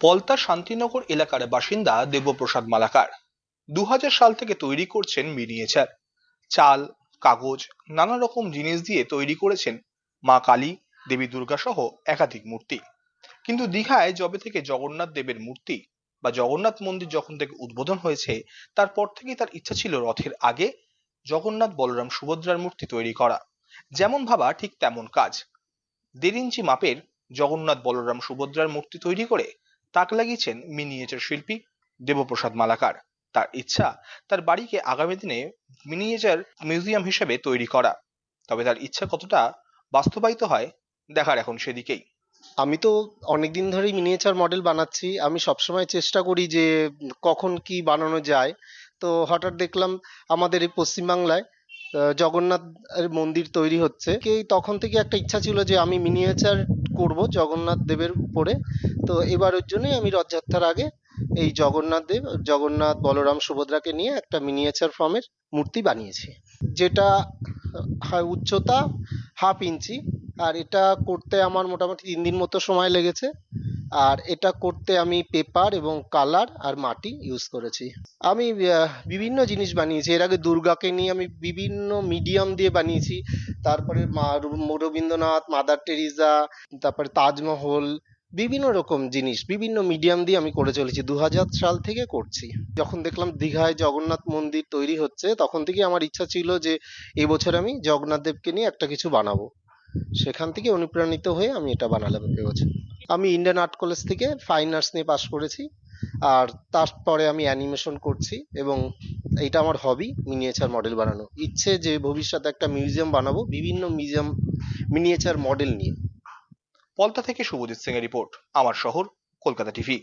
পলতা শান্তিনগর এলাকার বাসিন্দা দেবপ্রসাদ মালাকার। দু হাজার সাল থেকে তৈরি করছেন মিনিয়েচার। চাল, কাগজ, নানা রকম জিনিস দিয়ে তৈরি করেছেন মা কালী, দেবী দুর্গা সহ একাধিক মূর্তি। কিন্তু দীঘায় যবে থেকে জগন্নাথ দেবের মূর্তি বা জগন্নাথ মন্দির যখন থেকে উদ্বোধন হয়েছে, তারপর থেকেই তার ইচ্ছা ছিল রথের আগে জগন্নাথ বলরাম সুভদ্রার মূর্তি তৈরি করা। যেমন ভাবা ঠিক তেমন কাজ। দেড় ইঞ্চি মাপের জগন্নাথ বলরাম সুভদ্রার মূর্তি তৈরি করে তাক লাগিয়েছেন মিনিয়েচার শিল্পী দেবপ্রসাদ মালাকার। তার ইচ্ছা তার বাড়িকে আগামী দিনে মিনিয়েচার মিউজিয়াম হিসেবে তৈরি করা। তবে তার ইচ্ছা কতটা বাস্তবায়িত হয় দেখার এখন সেদিকেই। আমি তো অনেকদিন ধরেই মিনিয়েচার মডেল বানাচ্ছি। আমি সবসময় চেষ্টা করি যে কখন কি বানানো যায়। তো হঠাৎ দেখলাম আমাদের এই পশ্চিমবাংলায় জগন্নাথ মন্দির তৈরি হচ্ছে। তখন থেকে একটা ইচ্ছা ছিল যে আমি মিনিয়েচার করব জগন্নাথ দেবের উপরে। তো এবারের জন্যই আমি রথযাত্রার আগে এই জগন্নাথ দেব, জগন্নাথ বলরাম সুভদ্রাকে নিয়ে একটা মিনিয়েচার ফর্মের মূর্তি বানিয়েছি। যেটা উচ্চতা হাফ ইঞ্চি, আর এটা করতে আমার মোটামুটি তিন দিন মতো সময় লেগেছে। আর এটা করতে আমি পেপার এবং কালার আর মাটি ইউজ করেছি। আমি বিভিন্ন জিনিস বানিয়েছি। এর আগে দুর্গাকে নিয়ে আমি বিভিন্ন মিডিয়াম দিয়ে বানিয়েছি। তারপরে রবীন্দ্রনাথ, মাদার টেরিজা তারপরে তাজমহল, বিভিন্ন রকম জিনিস, বিভিন্ন মিডিয়াম দিয়ে আমি করে চলেছি। দু হাজার সাল থেকে করছি। যখন দেখলাম দীঘায় জগন্নাথ মন্দির তৈরি হচ্ছে, তখন থেকে আমার ইচ্ছা ছিল যে এবছর আমি জগন্নাথ দেবকে নিয়ে একটা কিছু বানাবো। সেখান থেকে অনুপ্রাণিত হয়ে আমি এটা বানালাম এবছর আমি ইন্ডিয়ান আর্ট কলেজ থেকে ফাইন আর্টস নিয়ে পাশ করেছি, আর তারপরে আমি অ্যানিমেশন করছি এবং এটা আমার হবি মিনিয়েচার মডেল বানানো। ইচ্ছে যে ভবিষ্যতে একটা মিউজিয়াম বানাবো, বিভিন্ন মিউজিয়াম মিনিয়েচার মডেল নিয়ে। পলতা থেকে শুভজিৎ সিং এর রিপোর্ট আমার শহর, কলকাতা টিভি